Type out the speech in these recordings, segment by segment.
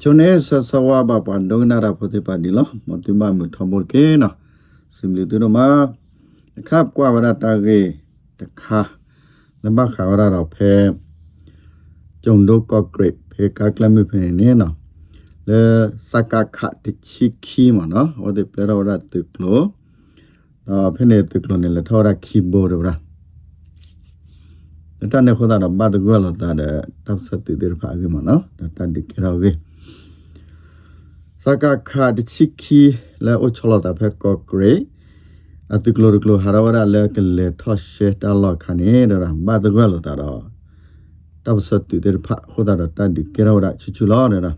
ချုံနေဆဆဝါဘပန်ဒုံနာရဖတိပါဒီလောမတိမမထမောကေနစင်လီတူနမခပ်ကွာဝရတာကေတခါနမခါဝရတော့ဖဲကျုံဒိုကော့ဂရိတ်ဖေကကလမဖေနေနော်လေစကခတချီခီမနော်ဟိုဒီပလရဝရတုကလောတော့ဖဲနေတုကလောနေလထောရခီဘိုရရာတန်နေခေါ်တာတော့ဘာတကွာလို့တာတဲ့တပ်စတိတေဖာကေမနော်တန်ဒီကေရောကေ စကခါဒချီခီလဲအိုချလတာဖက်ကောဂရေအတုကလိုကလိုဟာရဝရလဲကလေထောရှေတလောခနေဒရမတ်ကွယ်လို့တာတော့တပ်စတ်တေဖာခိုဒါတန်ဒီကေရောရချူချူလောနေတာ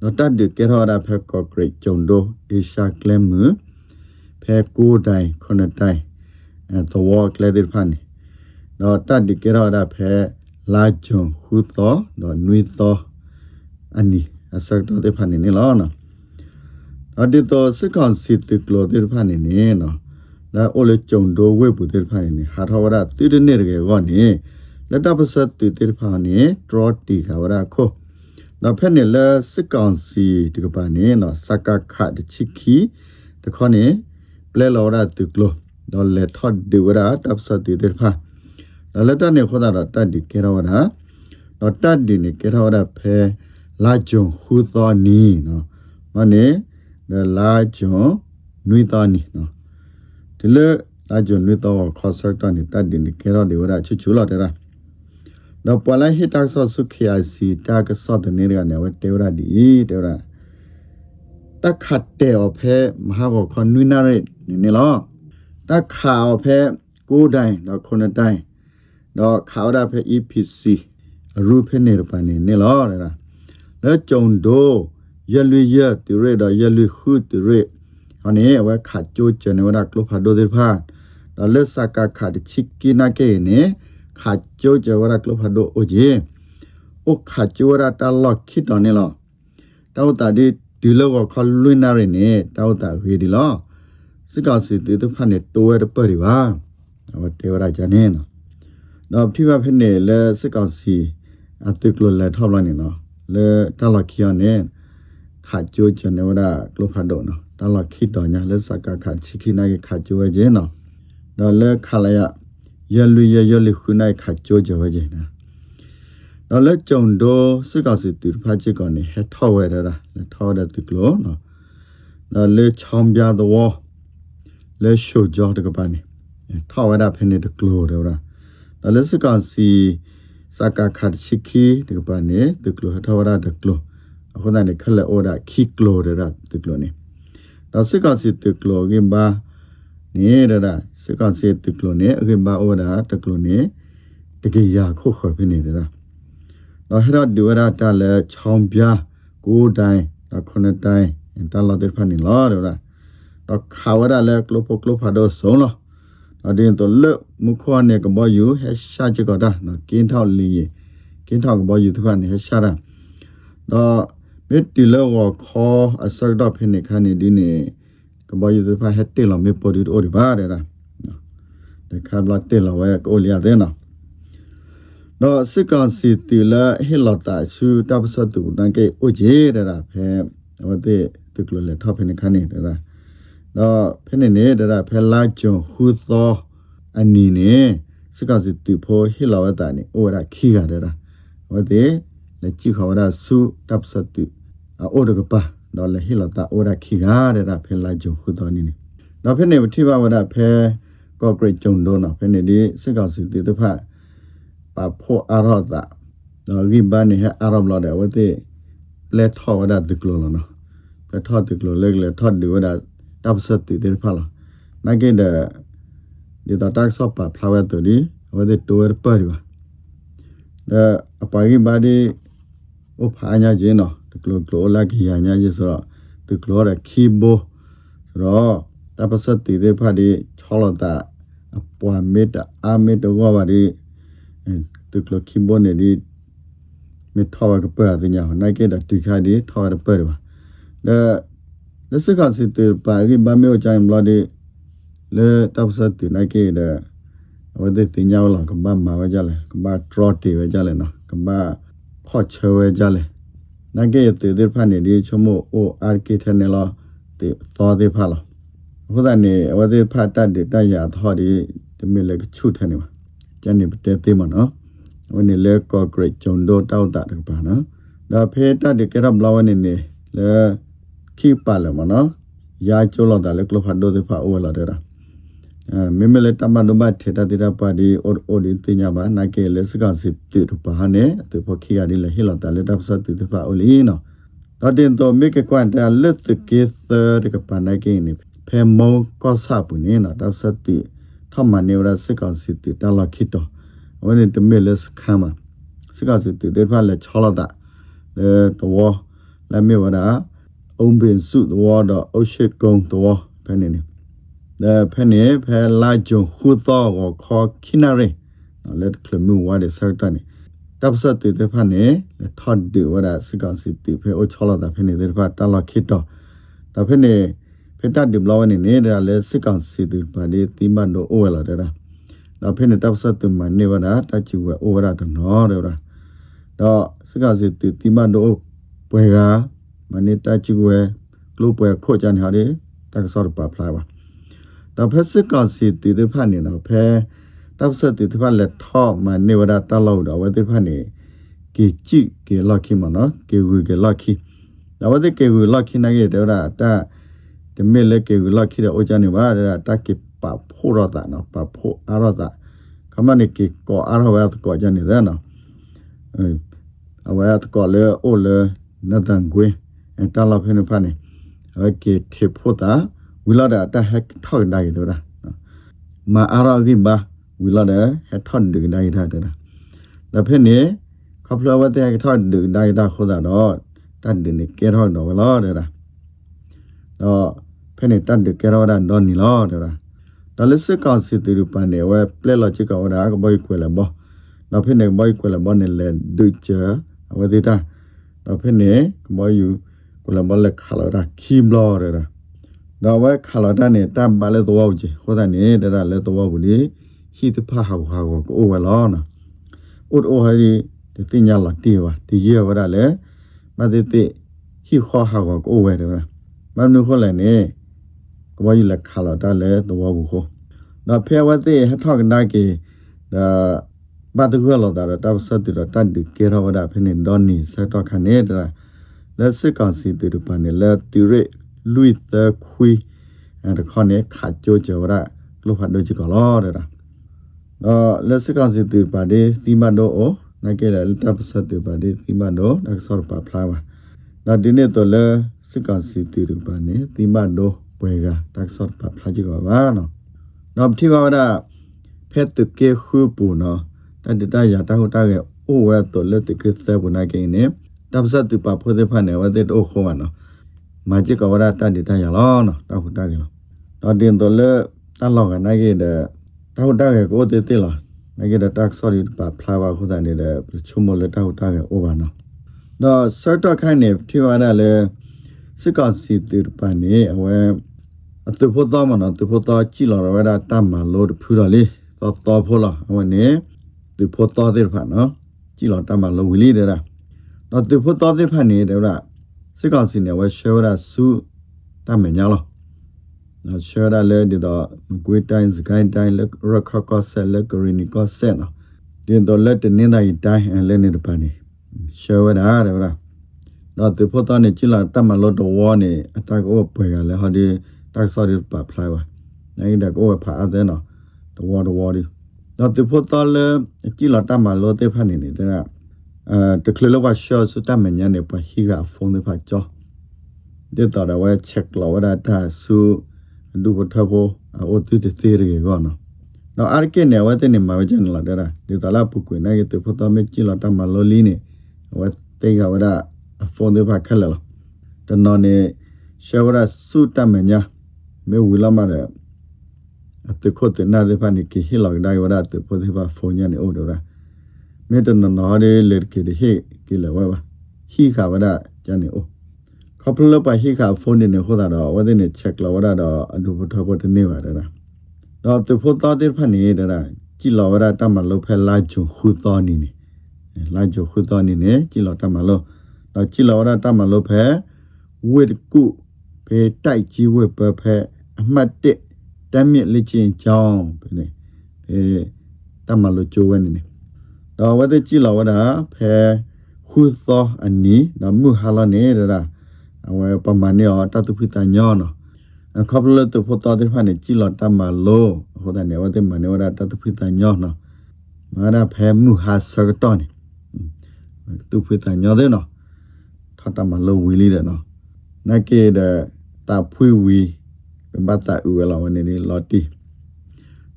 နော်တန်ဒီကေရောရဖက်ကောဂရေဂျုံဒိုအေရှာကလမ်မဖဲကိုတိုင်ခုနတိုင်အဲတော့ကလေဒီဖာနေနော်တန်ဒီကေရောရဖဲလာဂျုံခူသောနော်နွေသောအနီ အစက်တော့တဲ့ဖာနေနေလောနော်အဒီတော့စကန်စီတကလိုတဲ့ဖာနေနေနော်လာအိုလေကြုံတော့ဝေပူတဲ့ဖာနေနေဟာထဝရတိရနေရကေကောနေလက်တပစတ်တိတဲ့ဖာနေဒရတီခဝရခိုနော်ဖက်နေလဲစကန်စီတကပါနေနော်စကခတ်ချီခီတခေါနေပလဲလောရတကလိုတော့လက်ထတ်ဒီဝရတပ်စတ်တိတဲ့ဖာလက်တနေခေါ်တာတတ်ဒီကေရဝရတော့တတ်ဒီနေကေရဝရဖဲ လာဂျွန်ဟူသောနီနော်မနေလာဂျွန်နွေသောနီနော်ဒီလေလာဂျွန်နွေသောခေါ်ဆက်တနီတတ်တင်ကေရောဒီဝရချူချူလာတဲ့ရာနော်ပလာဟိတက်ဆော့စုခ ्या စီတာကဆော့တဲ့နေရနေဝတေဝရဒီတေဝရတခတ်တဲ့အဖဲမဟာဘောခွန်နွေနာရနေနေလောတခါအဖဲကိုးတိုင်းတော့ခုနှစ်တိုင်းတော့ခါရဖဲ EPC ရူဖဲနေရပါနေနေလောတဲ့ ရာလဲကြုံတော့ရလွေရတူရတော့ရလွေခုတူရဟောနေဝဲခါကျိုးကျနေဝဒကလဖာဒိုဒေဖာတော့လက်စကခါတချစ်ကိနာကေနေခါကျိုးကျဝဒကလဖာဒိုအိုဂျေအိုခါကျိုးရတာလောက်ခိတော်နေလောတောက်တာဒီဒီလောကခလွင်းနာရနေတောက်တာဝေဒီလောစကစီတေတဖာနေတိုးရတဲ့ပရိပါဟောတေဝရဂျာနေနော်တော့ဖိဘဖနေလဲစကစီအတုကလလက်ထောက်လိုက်နေနော် လေတလခိယနေခါကျိုးချနေဝဒကလဖတ်တော့နော်တလခိတော်ညာလက်စကခါချိခိနာကခါကျိုးကျင်းနော်တော့လေခလာရရလူရရလူခုနိုင်ခါကျိုးကြဝကျင်းနော်တော့လေကြုံတော့စကစီတူဖာချစ်ကောနေဟက်ထောက်ဝဲရတာလေထောက်တဲ့သူကလောနော်တော့လေချောင်းပြတော့လေရှိုကြောတကပါနေထောက်ဝဲတာဖနေတကလောတော့တော့လေစကစီ စကာခတ်ချိခီဒီကပနေဒကလိုထဝရဒကလိုအခုဒါနေခလအော်ဒါခီကလိုရဒကလိုနေဒါစကာစီဒကလိုဂင်ဘာနေရဒစကာစီဒကလိုနေအဂင်ဘာအော်ဒါဒကလိုနေတကယ်ရခုခွဖြစ်နေတယ်တော့ဟရဒူရတာလဲချောင်းပြကိုတိုင်းတော့ခုနှစ်တိုင်းတလာတဲ့ဖာနေလားတော့ခါဝရလဲကလိုပိုကလိုဖာတော့ဆုံးလား အတင်းတော့လက်မခွာနေကဘောယူဟဲရှာချကတာနော်ကင်းထောက်လီကင်းထောက်ကဘောယူသူကနေဟဲရှာတာတော့မစ်တီလောခေါ်အစက်တော့ဖိနေခါနေဒီနေကဘောယူသူဖာဟက်တေလောမေပေါ်ဒီအိုဒီပါတဲ့လားတခါဘလာတေလောဝဲကိုလျာတဲ့နော်တော့စစ်ကောင်စီတီလာဟီလာတာရှူတပ်စတူနန်ကေအိုဂျေတဲ့လားဖဲဟိုတဲ့သူကလည်းထောက်ဖိနေခါနေတဲ့လား တော့ဖဲနေနေတဲ့ဖဲလာဂျွန်ဟူသောအနီနေစကစီတူဖိုဟီလာဝတာနေအိုရာခီကတဲ့ရာဝတဲ့လက်ကြည့်ခေါ်ရဆူတပ်စတူအိုဒကပါတော့လေဟီလာတာအိုရာခီကတဲ့ရာဖဲလာဂျွန်ဟူသောနီနေတော့ဖဲနေဝတိဘဝဒဖဲကော့ဂရိတ်ဂျုံဒိုနော်ဖဲနေဒီစကစီတူတဖတ်ပါဖို့အရောတာတော့ဂိဘနေဟအရောဘလာတဲ့ဝတဲ့လက်ထော်ဝဒတကလောနော်လက်ထော်တကလောလက်လက်ထော်ဒီဝဒ တပ်စတ်တေဖာလာနာကေဒဒီတော့တက်ဆော့ပါဖလာဝဲတူဒီဝဲတိုးရပါရီပါဒါအပိုင်ဘာဒီဥဖာညာကျင်းတော့ဒီကလိုကလိုလာကီယာညာကျဆိုတော့ဒီကလိုရခီဘိုဆိုတော့တပ်စတ်တေဖာဒီချောလတာအပွားမီတာအမီတော့ဘာဒီဒီကလိုခီဘိုနေဒီမေထောက်ကပရတဲ့ညာနိုင်ကေတတိခါဒီထောက်ရပါပါဒါ လက်စကစစ်တပါကိဘာမေချိုင်ဘလာဒီလေတပ်စတ်နိုင်ကေတဲ့ဝဒတင်ညာလာကဘာမာဝကြလေကဘာထရတီဝကြလေနော်ကဘာခေါ်ချဝကြလေနာကေတေတေဖာနေဒီချမိုအိုအာကိထနေလာတေသောတေဖာလာဟိုဒနေဝဒေဖာတတ်တေတရသောဒီတမီလေချုထနေမှာကျန်နေပတေတေမနော်ဝနေလေကောဂရိတ်ဂျုံဒိုတောက်တာတပါနော်ဒါဖေတတ်တေကရဘလာဝနေနေလေ ခိပါလမနော်ယာချိုလာတာလေကလဖတ်ဒိုတေဖာအိုလာတဲ့ရာမေမလေတမနမထေတာတိရပါဒီအော်အော်ဒီတင်ညာပါနာကေလေစကစစ်တိရပါဟနေတေဖခိယာဒီလေဟီလာတာလေတပ်စတ်တိဖာအိုလီနော်တော့တင်တော့မိကကွန်တာလက်တကေသတကပနာကေနေဖဲမောကောဆပ်ပုနေနော်တပ်စတ်တိထမနေရစကစစ်တိတလာခိတောဝနေတမေလေစခမစကစစ်တိတေဖာလေချောလာတာလေတော့လာမေဝဒါ အုံပင်စုတော့တော့အုတ်ရှိကုံတော့ဖဲနေနေ the penny pe la jung khu tho go kho kinare no let klemu wa de sa ta ni tap sa te te pha ne le thot de wa da si ka si ti pe o chola da pe ne de pha ta la khit to da pe ne pe ta de blo ne ne da le si ka si ti pa de ti ma no o la da da da pe ne tap sa tu ma ne wa da ta chi wa o wa da no de da da si ka si ti ti ma no ပွဲက မနိတချီဝဲကလုပွဲခိုချန်ဟာဒီတက်ဆော့ပါဖလာပါ da phese ka si ti de pha ni na phe tap sa ti de pha le tho ma ne wa da ta lo da wa de pha ni ki chi ki la ki ma na ki gu ki la ki da wa de ki gu la ki na ge de da ta de me le ki gu la ki da o cha ni ba da ta ki pa pho ra da na pa pho a ra da ka ma ni ki ko a ra wa ko cha ni da na eh a wa ta ko le o le na dan gwe ta la phe ni pha ni a ki the pho da ဝီလာဒတာဟက်ထောက်နိုင်တော့တာမာအာရာဂိဘာဝီလာဒဟက်ထောက်ดึงနိုင်တာတဲ့ဒါဖြစ်နေခပလဝတ်တဲ့ထောက်ดึงနိုင်တာခေါ်တာတော့တန်တင်နေကဲထောက်တော့ဝလာတဲ့တာတော့ဖြစ်နေတန်တင်ကဲထောက်တာတော့နီလာတဲ့တာဒါလက်စကောက်စီတူပန်နေဝဲပလက်လော့ချစ်ကောတာကဘိုက်ကွယ်လဘောတော့ဖြစ်နေဘိုက်ကွယ်လဘောနေလေဒုချာဝဒေတာတော့ဖြစ်နေဘိုက်ယူ ကွယ်လဘောလက်ခလာတာခီမလောတဲ့တာတော့ဝဲခလာတနဲ့တမ်ပါလဲတော့ကြီးဟောတဲ့နေတဲ့လဲတော့ဘူးလေဟိတဖဟာဟာကိုကိုဝဲလောနာဥဒအိုဟရီတတိညာလာတေဝဒီရဝရလဲမတိတိဟိခောဟာကိုကိုဝဲတယ်မနုခောလဲနေကဘာယူလက်ခလာတလဲတော့ဘူးခောတော့ဖဲဝတိဟထောက်ကနာကေဒါဘာတကွလောတာတော့စတ်တတန်ဒီကေရဝဒဖနေဒန်နီစတော့ခနေတာ လက်စစ်ကောင်စီတေရပန်လက်တိရလူိတခွီအဲ့ဒါခေါနေခါကြိုးကြရလို့ဖတ်လို့ကြကလောတဲ့လားတော့လက်စစ်ကောင်စီတေရပန်ဒီသီမတော့အောနိုင်ကလေးတပ်ဆက်တေရပန်ဒီသီမတော့ဒါဆော့ပါဖလာပါဒါဒီနေ့တော့လက်စစ်ကောင်စီတေရပန်နဲ့သီမတော့ပွဲကဒါဆော့ပါဖလာကြကပါနော်တော့ဒီမှာတော့ဖက်တုကေခုပူနော်တတတရတဟုတ်တဲ့အိုဝဲတော့လက်တကေသဲဘုနာကင်းနေ တပ်စတူပါဖိုးတဲ့ဖတ်နေဝတဲ့တော့ခုံကနော်မကြကဝရတန်တိတရလောနော်တောက်တကလောတော့တင်တော်လဲတတ်လောက်ကနိုင်ခဲ့တဲ့တောက်တကကိုတေတေလားနိုင်ခဲ့တဲ့ tax sorry ပါဖလာပါခုတန်နေတဲ့ချုံမလဲတောက်တကအိုပါနော်တော့ဆတ်တော့ခိုင်းနေဖြေပါတာလဲစစ်ကောင်စီတူပန်နေအဝဲအတူဖို့တော့မနော်တူဖို့တော့ကြည်လာတော့ဝဲတာတတ်မှလို့ဖူးတော့လေတော့တော့ဖို့လားအဝဲနေတူဖို့တော့တဲ့ဖာနော်ကြည်လာတတ်မှလို့ဝီလေးတဲ့လား တော့တူဖို့တော့တဲ့ဖာနေတယ်ဗျစစ်ကောင်စီနဲ့ဝဲရှောရစုတမညာလောနော်ရှောရလဲဒီတော့မကွေးတိုင်းစကိုင်းတိုင်းလက်ရခကဆက်လက်ကရီနီကဆက်နော်ဒီတော့လက်တနင်းတိုင်းတိုင်းအလဲနေတပန်နေရှောရတာတဲ့ဗျာတော့ဒီဖို့တော့နေကြည်လာတမလို့တော့ဝါနေအတက်ကိုပွဲကလဲဟောဒီတက်ဆော်ဒီပါဖလိုက်ပါနိုင်တဲ့ကိုဖာအတဲ့နော်တော့ဝါတော့ဝါဒီတော့ဒီဖို့တော့လဲကြည်လာတမလို့တဲ့ဖက်နေနေတဲ့ အဲတကလလောကရှော့စတမညာနေပဟီကဖုန်းတွေဖာကြောဒေတာရဝဲချက်လောဝဒတာဆူဒူဘထဘောအိုတူတေသေးရေကောနော်နော်အာကေနေဝတဲ့နေမှာဝကြနလာဒရာဒေတာလာပုကွေနိုင်တဲ့ဖတ်တော်မေချီလာတမလောလီနေဝတေကဝဒဖုန်းတွေဖာခက်လာတနော်နေရှေဝရစုတမညာမေဝီလာမရအတခုတ်နာတဲ့ဖာနေကိဟီလောက်ဒိုင်ဝဒတေဖို့တဲ့ဖာဖုန်းညာနေအိုဒရာ မေတ္တနနောရေလေကေဟေကေလဝဲပါဟိခါဝဒကျန်နေအိုခပလပဟိခါဖုန်းနေဟောတာတော့ဝဒနေချက်လဝဒတော့အဒုဘထဘတနေပါတော့တော့သူဖို့တော်တဲ့ဖက်နေတဲ့ကြည်လဝဒတမလုဖဲလာဂျုခုတော်နေနေလာဂျုခုတော်နေနေကြည်လတမလုတတော့ကြည်လောရတမလို့ဖဲဝိတကုဖေတိုက်ကြီးဝိပဖဲအမှတ်1တမ်းမြင့်လက်ချင်းချောင်းဖဲနေဖေတမလို့ကြိုးဝဲနေနေ တော့ဝတ်ကြည်လောရတာဖဲခုသောအနီတော့မြဟာလနေတာအဝဲပမာနေတော့တတုဖိတညောနော်ခပ်လို့တော့ဖို့တော်တဲ့ဖာနေကြည်လောတမလို့ဟိုတဲ့နေဝတ်မနေဝရတတုဖိတညောနော်မာရဖဲမြဟာစကတော့နေသူဖိတညောတဲ့နော်ထတမလို့ဝီလေးတယ်နော်နကေတဲ့တာဖွေဝီဘတ်တာဥလာဝနေနေလော်တီ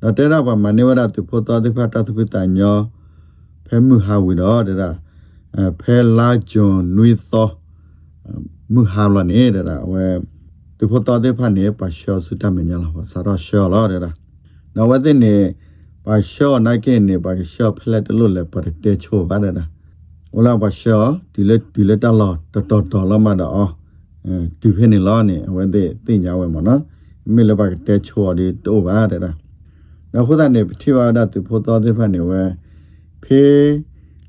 တော့တဲ့တော့မနေဝရသူဖို့တော်တဲ့ဖာတတုဖိတညောဖဲ မြဟာဝီတော့တဲ့အဲဖဲလာဂျွန်နွေသောမြဟာလနေတဲ့ဝဲသူဖို့တော်တဲ့ဖာနေပါရှောစုတမညာလာဆာရရှောလာတဲ့နော်ဝတဲ့နေပါရှောနိုင်ကနေပါရှောဖလက်တလို့လေပတ်တဲ့ချိုပါတဲ့နော်ဝလာပါရှောဒီလက်ဒီလက်တလောတော်တော်တော်လာမတော့အဲဒီဖ ೇನೆ လောနေဝတဲ့တင်ညာဝဲမနော်မိလပါတဲ့ချိုဒီတိုးပါတဲ့နော်ခုဒနေတိဝါဒသူဖို့တော်တဲ့ဖာနေဝဲ ဖေး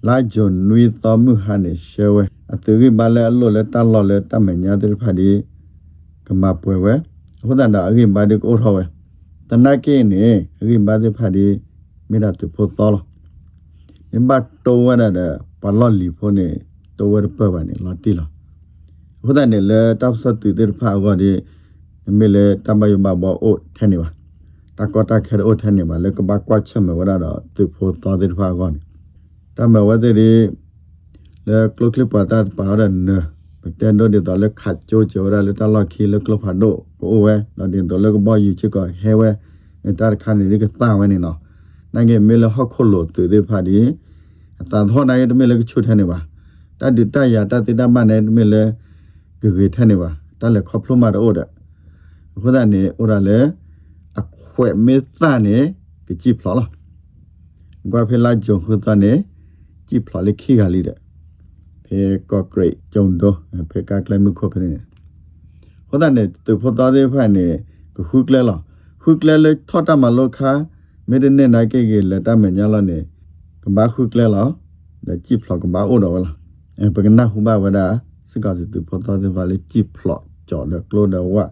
လာဂျွန်နွေတော်မှုဟာနေရှဲဝဲအတူကြီးပါလဲအလို့လဲတလော်လဲတမညာတဲ့ဖာဒီကမပွဲဝဲခုဒန်တာအကြီးပါဒီကိုထောဝဲတနက်ကင်းနေအကြီးပါဒီဖာဒီမိတာတူဖို့တော်လောမြမတိုးဝဲတဲ့ပလော်လီဖို့နေတိုးဝဲပပနေလော်တီလောခုဒန်နေလဲတပ်ဆတ်တူတဲ့ဖာကောဒီမေလေတမယမဘောအိုထဲနေပါ တကောတာခဲအိုထဲနေပါလေကဘကွာချက်မေဝရတော့တူဖို့တော်တဲ့ဖာကောနေတမဝတဲ့ဒီလေကလကလပတာပါရနပတန်တော့ဒီတော့လေခတ်ချိုချိုရလေတလခီလေကလဖာဒိုကိုဝဲတော့ဒီတော့လေကဘောယူချကဟဲဝဲတာခါနေလေကတာဝဲနေနော်နိုင်ငံမေလဟခုလို့တူတဲ့ဖာဒီအတန်ထောနိုင်တမေလေကချွတ်ထဲနေပါတတ်တရတတိတမနဲ့တမေလေဂေဂေထဲနေပါတလေခဖလို့မတော့တဲ့ခုဒနေဥရလေအ ခွဲမေသနေကကြည့်ဖလားကွာဖလာဂျုံခုတနေကြည့်ဖလားလေခိကလေးတဲ့ဖေကော့ဂရိတ်ဂျုံတော့ဖေကကလမှုခုဖနေဟိုဒနေသူဖို့သားသေးဖက်နေခုကလဲလားခုကလဲလေထော့တမလို့ခါမေဒနေနိုင်ကေကေလက်တမညာလာနေကဘာခုကလဲလားဒါကြည့်ဖလားကဘာအိုတော့လားအဲပကနာခုဘာဝဒါစကားစီသူဖို့သားသေးဖက်လေကြည့်ဖလားကြော်တယ်ကလိုတော့ဝါ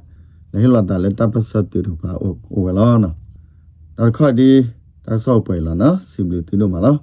လေလာတာလေတပတ်စတူတူပါအိုအိုလာနော်တော့ခါဒီဒါဆောက်ပွဲလာနော်စီဘလီတီတို့မလား